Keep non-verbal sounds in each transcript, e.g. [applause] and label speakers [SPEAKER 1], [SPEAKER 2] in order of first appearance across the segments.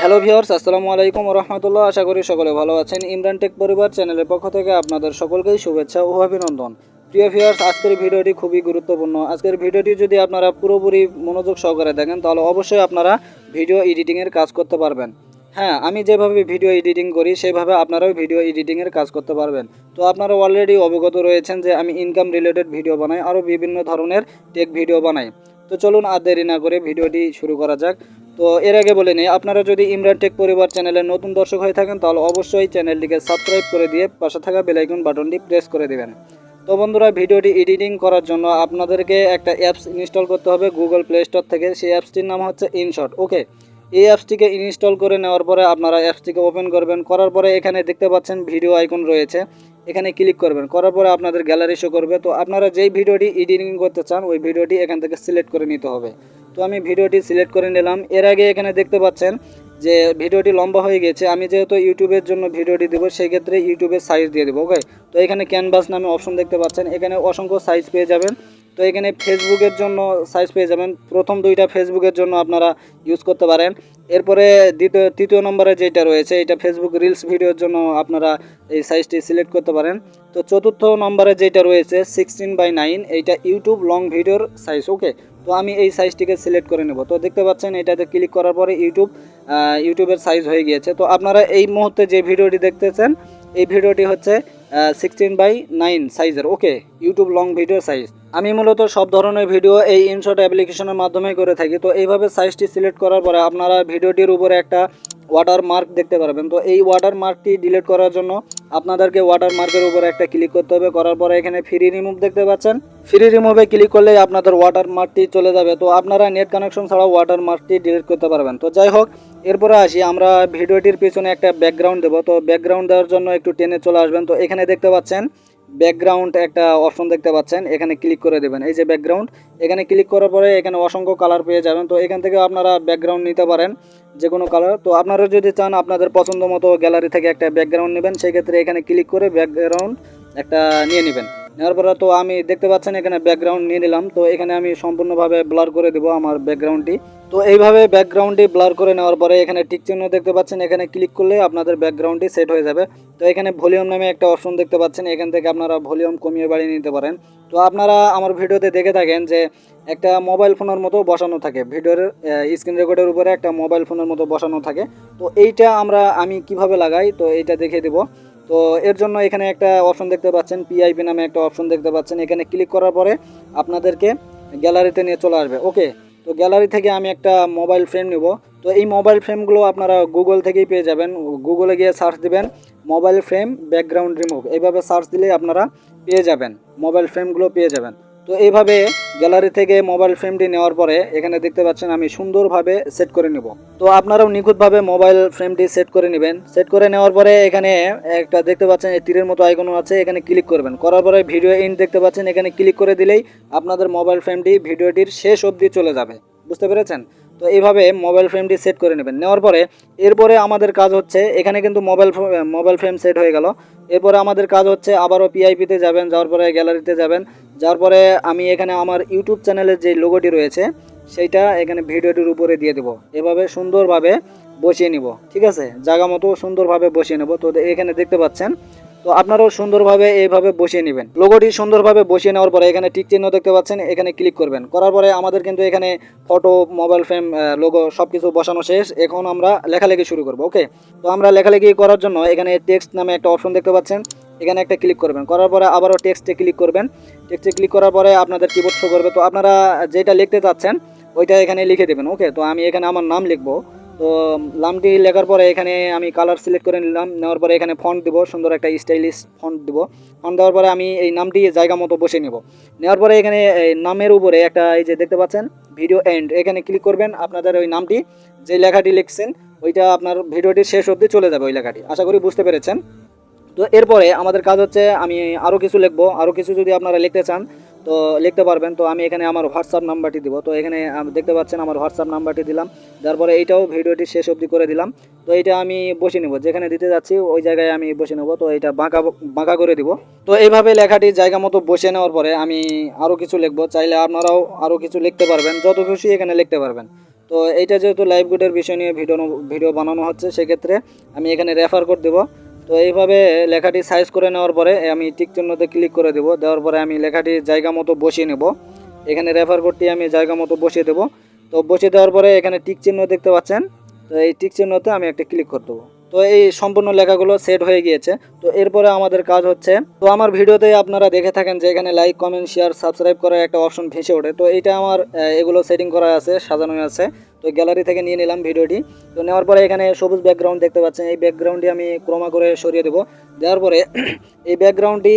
[SPEAKER 1] Hello viewers আসসালামু আলাইকুম রহমতুল্লাহ। আশা করি সকলে ভালো আছেন। ইমরান টেক পরিবার চ্যানেলের পক্ষ থেকে আপনাদের সকলকেই শুভেচ্ছা ও অভিনন্দন। প্রিয় ভিওর্স আজকের ভিডিওটি খুবই গুরুত্বপূর্ণ। আজকের ভিডিওটি যদি আপনারা পুরোপুরি মনোযোগ সহকারে দেখেন, তাহলে অবশ্যই আপনারা ভিডিও এডিটিংয়ের কাজ করতে পারবেন। হ্যাঁ আমি যেভাবে ভিডিও এডিটিং করি, সেভাবে আপনারাও ভিডিও এডিটিংয়ের কাজ করতে পারবেন। তো আপনারা অলরেডি অবগত রয়েছেন যে আমি ইনকাম রিলেটেড ভিডিও বানাই আরও বিভিন্ন ধরনের টেক ভিডিও বানাই। তো চলুন আর দেরি না করে ভিডিওটি শুরু করা যাক। তো এর আগে বলে নিই, আপনারা যদি ইমরান টেক পরিবার চ্যানেলের নতুন দর্শক হয়ে থাকেন, তাহলে অবশ্যই চ্যানেলটিকে সাবস্ক্রাইব করে দিয়ে পাশে থাকা বেলাইকন বাটনটি প্রেস করে দেবেন। তো বন্ধুরা, ভিডিওটি এডিটিং করার জন্য আপনাদেরকে একটা অ্যাপস ইনস্টল করতে হবে গুগল প্লে স্টোর থেকে। সেই অ্যাপসটির নাম হচ্ছে ইনশট ওকে এই অ্যাপসটিকে ইনস্টল করে নেওয়ার পরে আপনারা অ্যাপসটিকে ওপেন করবেন। করার পরে এখানে দেখতে পাচ্ছেন ভিডিও আইকন রয়েছে। এখানে ক্লিক করবেন। করার পরে আপনাদের গ্যালারি শো করবে। তো আপনারা যেই ভিডিওটি এডিটিং করতে চান, ওই ভিডিওটি এখান থেকে সিলেক্ট করে নিতে হবে। তো আমি ভিডিওটি সিলেক্ট করে নিলাম। এর আগে এখানে দেখতে পাচ্ছেন যে ভিডিওটি লম্বা হয়ে গেছে। আমি যেহেতু ইউটিউবের জন্য ভিডিওটি দেবো সেই ক্ষেত্রে ইউটিউবের সাইজ দিয়ে দেবো ওকে তো এখানে ক্যানভাস নামে অপশন দেখতে পাচ্ছেন। এখানে অসংখ্য সাইজ পেয়ে যাবেন। তো এখানে ফেসবুকের জন্য সাইজ পেয়ে যাবেন। প্রথম দুইটা ফেসবুকের জন্য আপনারা ইউজ করতে পারেন। এরপরে দ্বিতীয়, তৃতীয় নম্বরে যেটা রয়েছে, এটা ফেসবুক রিলস ভিডিওর জন্য আপনারা এই সাইজটি সিলেক্ট করতে পারেন। তো চতুর্থ নম্বরে যেটা রয়েছে সিক্সটিন বাই নাইন এইটা ইউটিউব লং ভিডিওর সাইজ ওকে তো আমি এই সাইজটিকে সিলেক্ট করে নেব। তো দেখতে পাচ্ছেন, এটাতে ক্লিক করার পরে ইউটিউব ইউটিউবের সাইজ হয়ে গিয়েছে। তো আপনারা এই মুহূর্তে যে ভিডিওটি দেখতেছেন, এই ভিডিওটি হচ্ছে সিক্সটিন বাই নাইন সাইজের okay YouTube long video size আমি মূলত সব ধরনের ভিডিও এই ইনশট অ্যাপ্লিকেশনের মাধ্যমে করে থাকি। তো এইভাবে সাইজটি সিলেক্ট করার পরে আপনারা ভিডিওটির উপরে একটা ওয়াটার মার্ক দেখতে পারবেন। তো এই ওয়াটার মার্কটি ডিলিট করার জন্য আপনাদেরকে ওয়াটার মার্কের উপরে একটা ক্লিক করতে হবে। করার পরে এখানে ফ্রি রিমুভ দেখতে পাচ্ছেন। ফ্রি রিমুভে ক্লিক করলে আপনাদের ওয়াটার মার্কটি চলে যাবে। তো আপনারা নেট কানেকশন ছাড়াও ওয়াটার মার্কটি ডিলিট করতে পারবেন। তো যাই হোক, এরপরে আসি। আমরা ভিডিওটির পিছনে একটা ব্যাকগ্রাউন্ড দেবো। তো ব্যাকগ্রাউন্ড দেওয়ার জন্য একটু টেনে চলে আসবেন। তো এখানে দেখতে পাচ্ছেন ব্যাকগ্রাউন্ড একটা অপশন দেখতে পাচ্ছেন, এখানে ক্লিক করে দেবেন। এই যে ব্যাকগ্রাউন্ড এখানে ক্লিক করার পরে এখানে অসংখ্য কালার পেয়ে যাবেন। তো এখান থেকে আপনারা ব্যাকগ্রাউন্ড নিতে পারেন, যে কোনো কালার তো আপনারা যদি চান আপনাদের পছন্দ মতো গ্যালারি থেকে একটা ব্যাকগ্রাউন্ড নেবেন, সেক্ষেত্রে এখানে ক্লিক করে ব্যাকগ্রাউন্ড একটা নিয়ে নেবেন। নেওয়ার পরে তো আমি দেখতে পাচ্ছেন এখানে ব্যাকগ্রাউন্ড নিয়ে নিলাম। তো এখানে আমি সম্পূর্ণভাবে ব্লার করে দেবো আমার ব্যাকগ্রাউন্ডটি তো এইভাবে ব্যাকগ্রাউন্ডটি ব্লার করে নেওয়ার পরে এখানে টিক চিহ্ন দেখতে পাচ্ছেন। এখানে ক্লিক করলে আপনাদের ব্যাকগ্রাউন্ডটি সেট হয়ে যাবে। তো এখানে ভলিউম নামে একটা অপশন দেখতে পাচ্ছেন। এখান থেকে আপনারা ভলিউম কমিয়ে বাড়িয়ে নিতে পারেন। তো আপনারা আমার ভিডিওতে দেখে থাকেন যে একটা মোবাইল ফোনের মতো বসানো থাকে। ভিডিওর স্ক্রিন রেকর্ডের উপরে একটা মোবাইল ফোনের মতো বসানো থাকে। তো এইটা আমরা, আমি কীভাবে লাগাই? তো এইটা দেখে দেবো। তো এর জন্য এখানে একটা অপশন দেখতে পাচ্ছেন পিআইপি নামে একটা অপশন দেখতে পাচ্ছেন। এখানে ক্লিক করার পরে আপনাদেরকে গ্যালারিতে নিয়ে চলে আসবে। ওকে তো গ্যালারি থেকে আমি একটা মোবাইল ফ্রেম নেব। তো এই মোবাইল ফ্রেমগুলো আপনারা গুগল থেকেই পেয়ে যাবেন। গুগলে গিয়ে সার্চ দিবেন মোবাইল ফ্রেম ব্যাকগ্রাউন্ড রিমুভ এইভাবে সার্চ দিলেই আপনারা পেয়ে যাবেন। মোবাইল ফ্রেমগুলো পেয়ে যাবেন। তো এইভাবে গ্যালারি থেকে মোবাইল ফ্রেমটি নেওয়ার পরে এখানে দেখতে পাচ্ছেন আমি সুন্দরভাবে সেট করে নেব। তো আপনারাও নিখুঁতভাবে মোবাইল ফ্রেমটি সেট করে নেবেন। সেট করে নেওয়ার পরে এখানে একটা দেখতে পাচ্ছেন, এই তীরের মতো আইকনও আছে, এখানে ক্লিক করবেন। করার পরে ভিডিও এন্ড দেখতে পাচ্ছেন, এখানে ক্লিক করে দিলেই আপনাদের মোবাইল ফ্রেমটি ভিডিওটির শেষ অবধি চলে যাবে। বুঝতে পেরেছেন? তো এইভাবে মোবাইল ফ্রেমটি সেট করে নেবেন। নেওয়ার পরে এরপরে আমাদের কাজ হচ্ছে, এখানে কিন্তু মোবাইল মোবাইল ফ্রেম সেট হয়ে গেল। এরপরে আমাদের কাজ হচ্ছে আবারও পিআইপিতে যাবেন, যাওয়ার পরে গ্যালারিতে যাবেন। যাওয়ার পরে আমি এখানে আমার ইউটিউব চ্যানেলের যে লোগোটি রয়েছে, সেইটা এখানে ভিডিওটির উপরে দিয়ে দেবো। এভাবে সুন্দরভাবে বসিয়ে নিব। ঠিক আছে? জায়গা মতো সুন্দরভাবে বসিয়ে নেব। তো এখানে দেখতে পাচ্ছেন তো আপনারাও সুন্দরভাবে এইভাবে বসিয়ে নেবেন। লোগোটি সুন্দরভাবে বসিয়ে নেওয়ার পরে এখানে টিক চিহ্ন দেখতে পাচ্ছেন, এখানে ক্লিক করবেন। করার পরে আমাদের কিন্তু এখানে ফটো মোবাইল ফ্রেম লোগো সব কিছু বসানো শেষ। এখন আমরা লেখালেখি শুরু করব ওকে তো আমরা লেখালেখি করার জন্য এখানে টেক্সট নামে একটা অপশন দেখতে পাচ্ছেন। এখানে একটা ক্লিক করবেন। করার পরে আবারও টেক্সটে ক্লিক করবেন। টেক্সটে ক্লিক করার পরে আপনাদের কিবোর্ড শো করবে। তো আপনারা যেটা লিখতে চাচ্ছেন, ওইটা এখানে লিখে দেবেন ওকে তো আমি এখানে আমার নাম লিখব। তো, লামটি লেখার পরে এখানে আমি কালার সিলেক্ট করে নিলাম। নেওয়ার পরে এখানে ফন্ট দেবো, সুন্দর একটা স্টাইলিশ ফন্ট দিব। ফন্ট দেওয়ার পরে আমি এই নামটি জায়গা মতো বসে নেব। নেওয়ার পরে এখানে নামের উপরে একটা এই যে দেখতে পাচ্ছেন ভিডিও এন্ড এখানে ক্লিক করবেন, আপনাদের ওই নামটি, যে লেখাটি লিখছেন, ওইটা আপনার ভিডিওটি শেষ অবধি চলে যাবে ওই লেখাটি। আশা করি বুঝতে পেরেছেন। তো এরপরে আমাদের কাজ হচ্ছে আমি আরও কিছু লিখব আরও কিছু যদি আপনারা লিখতে চান, তো লিখতে পারবেন। তো আমি এখানে আমার হোয়াটসঅ্যাপ নাম্বারটি দিব। তো এখানে দেখতে পাচ্ছেন আমার হোয়াটসঅ্যাপ নাম্বারটি দিলাম। তারপরে এইটাও ভিডিওটি শেষ অবধি করে দিলাম। তো এইটা আমি বসে নেব। যেখানে দিতে যাচ্ছি, ওই জায়গায় আমি বসে নেব। তো এটা বাঁকা বাঁকা করে দিব। তো এইভাবে লেখাটি জায়গা মতো বসে নেওয়ার পরে আমি আরও কিছু লিখব। চাইলে আপনারাও আরও কিছু লিখতে পারবেন। যত খুশি এখানে লিখতে পারবেন। তো এইটা যেহেতু লাইভ গুডের বিষয় নিয়ে ভিডিও ভিডিও বানানো হচ্ছে, সেক্ষেত্রে আমি এখানে রেফার কোড দেবো। তো এইভাবে লেখাটি সাইজ করে নেওয়ার পরে আমি টিক চিহ্নতে ক্লিক করে দেবো। দেওয়ার পরে আমি লেখাটি জায়গা মতো বসিয়ে নেব। এখানে রেফার কোডটি আমি জায়গা মতো বসিয়ে দেবো। তো বসিয়ে দেওয়ার পরে এখানে টিক চিহ্ন দেখতে পাচ্ছেন। তো এই টিক চিহ্নতে আমি একটা ক্লিক করে দেবো। তো এই সম্পূর্ণ লেখাগুলো সেট হয়ে গিয়েছে। তো এরপরে আমাদের কাজ হচ্ছে, তো আমার ভিডিওতে আপনারা দেখে থাকেন যে এখানে লাইক কমেন্ট শেয়ার সাবস্ক্রাইব করার একটা অপশন ভেসে ওঠে। তো এইটা আমার এগুলো সেটিং করা আছে সাজানো আছে। তো গ্যালারি থেকে নিয়ে নিলাম ভিডিওটি। তো নেওয়ার পরে এখানে সবুজ ব্যাকগ্রাউন্ড দেখতে পাচ্ছেন। এই ব্যাকগ্রাউন্ডটি আমি ক্রমা করে সরিয়ে দেবো। দেওয়ার পরে [clears throat] এই ব্যাকগ্রাউন্ডটি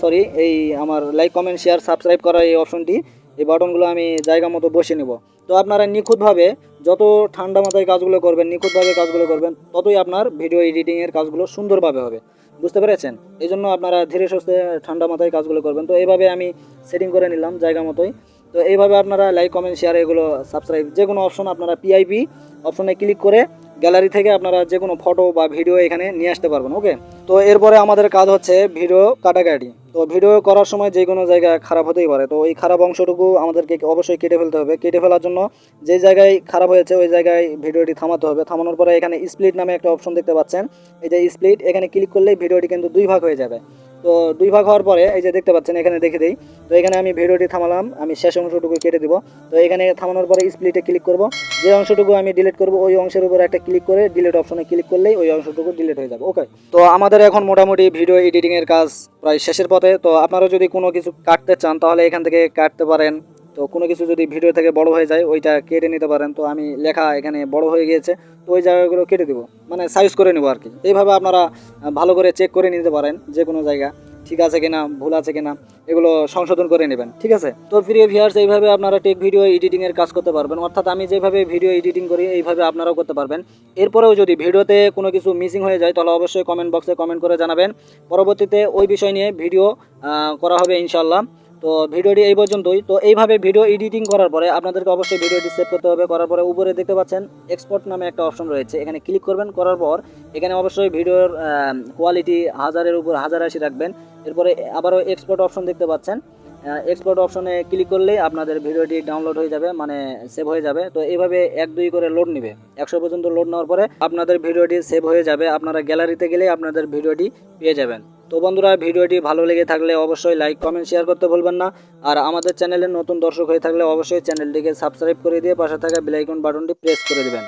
[SPEAKER 1] সরি এই আমার লাইক কমেন্ট শেয়ার সাবস্ক্রাইব করার এই অপশনটি এই বাটনগুলো আমি জায়গা মতো বসিয়ে নেব। তো আপনারা নিখুঁতভাবে যত ঠান্ডা মাথায় কাজগুলো করবেন, নিখুঁতভাবে কাজগুলো করবেন, ততই আপনার ভিডিও এডিটিংয়ের কাজগুলো সুন্দরভাবে হবে। বুঝতে পেরেছেন? এই জন্য আপনারা ধীরে সুস্থে ঠান্ডা মাথায় কাজগুলো করবেন। তো এইভাবে আমি সেটিং করে নিলাম জায়গা মতোই। তো এইভাবে আপনারা লাইক কমেন্ট শেয়ার এগুলো সাবস্ক্রাইব যে কোনো অপশন আপনারা পিআইপি অপশনে ক্লিক করে গ্যালারি থেকে আপনারা যে কোনো ফটো বা ভিডিও এখানে নিয়ে আসতে পারবেন ওকে তো এরপরে আমাদের কাজ হচ্ছে ভিডিও কাটাকাটি। তো ভিডিও করার সময় যে কোনো জায়গায় খারাপ হতেই পারে। তো এই খারাপ অংশটুকু আমাদেরকে অবশ্যই কেটে ফেলতে হবে। কেটে ফেলার জন্য যে জায়গায় খারাপ হয়েছে, ওই জায়গায় ভিডিওটি থামাতে হবে। থামানোর পরে এখানে স্প্লিট নামে একটা অপশন দেখতে পাচ্ছেন। এই যে স্প্লিট এখানে ক্লিক করলেই ভিডিওটি কিন্তু দুই ভাগ হয়ে যাবে। তো দুই ভাগ হওয়ার পরে এই যে দেখতে পাচ্ছেন, এখানে দেখে দিই। তো এখানে আমি ভিডিওটি থামালাম, আমি শেষ অংশটুকু কেটে দিব। তো এখানে থামানোর পরে স্প্লিটে ক্লিক করব। যে অংশটুকু আমি ডিলিট করব, ওই অংশের উপর একটা ক্লিক করে ডিলিট অপশনে ক্লিক করলেই ওই অংশটুকু ডিলিট হয়ে যাবে ওকে তো আমাদের এখন মোটামুটি ভিডিও এডিটিংয়ের কাজ প্রায় শেষের পথে। তো আপনারা যদি কোনো কিছু কাটতে চান, তাহলে এখান থেকে কাটতে পারেন। তো কোনো কিছু যদি ভিডিও থেকে বড় হয়ে যায়, ওইটা কেটে নিতে পারেন। তো আমি লেখা এখানে বড় হয়ে গিয়েছে, তো ওই জায়গাগুলো কেটে দিব। মানে সাইজ করে নেব আর কি। এইভাবে আপনারা ভালো করে চেক করে নিতে পারেন যে কোনো জায়গা, ঠিক আছে কিনা, ভুল আছে কিনা, এগুলো সংশোধন করে নেবেন, ঠিক আছে? তো প্রিয় ভিউয়ার্স এইভাবে আপনারা টেক ভিডিও এডিটিংয়ের কাজ করতে পারবেন। অর্থাৎ আমি যেভাবে ভিডিও এডিটিং করি, এইভাবে আপনারাও করতে পারবেন। এরপরেও যদি ভিডিওতে কোনো কিছু মিসিং হয়ে যায়, তাহলে অবশ্যই কমেন্ট বক্সে কমেন্ট করে জানাবেন। পরবর্তীতে ওই বিষয় নিয়ে ভিডিও করা হবে ইনশাল্লাহ তো ভিডিওটি এই পর্যন্তই। তো এইভাবে ভিডিও এডিটিং করার পরে আপনাদেরকে অবশ্যই ভিডিওটি সেভ করতে হবে। করার পরে উপরে দেখতে পাচ্ছেন এক্সপোর্ট নামে একটা অপশন রয়েছে। এখানে ক্লিক করবেন, করার পর এখানে অবশ্যই ভিডিওর কোয়ালিটি হাজারের উপর হাজার আশি রাখবেন। এরপরে আবারও এক্সপোর্ট অপশন দেখতে পাচ্ছেন। এক্সপোর্ট অপশনে ক্লিক করলেই আপনাদের ভিডিওটি ডাউনলোড হয়ে যাবে মানে সেভ হয়ে যাবে। তো এইভাবে এক দুই করে লোড নেবে। একশো পর্যন্ত লোড নেওয়ার পরে আপনাদের ভিডিওটি সেভ হয়ে যাবে। আপনারা গ্যালারিতে গেলে আপনাদের ভিডিওটি পেয়ে যাবেন। তো বন্ধুরা, ভিডিওটি ভালো লেগে থাকলে অবশ্যই লাইক কমেন্ট শেয়ার করতে ভুলবেন না। আর আমাদের চ্যানেলে নতুন দর্শক হয়ে থাকলে অবশ্যই চ্যানেলটিকে সাবস্ক্রাইব করে দিয়ে পাশে থাকা বেলাইকন বাটনটি প্রেস করে দেবেন।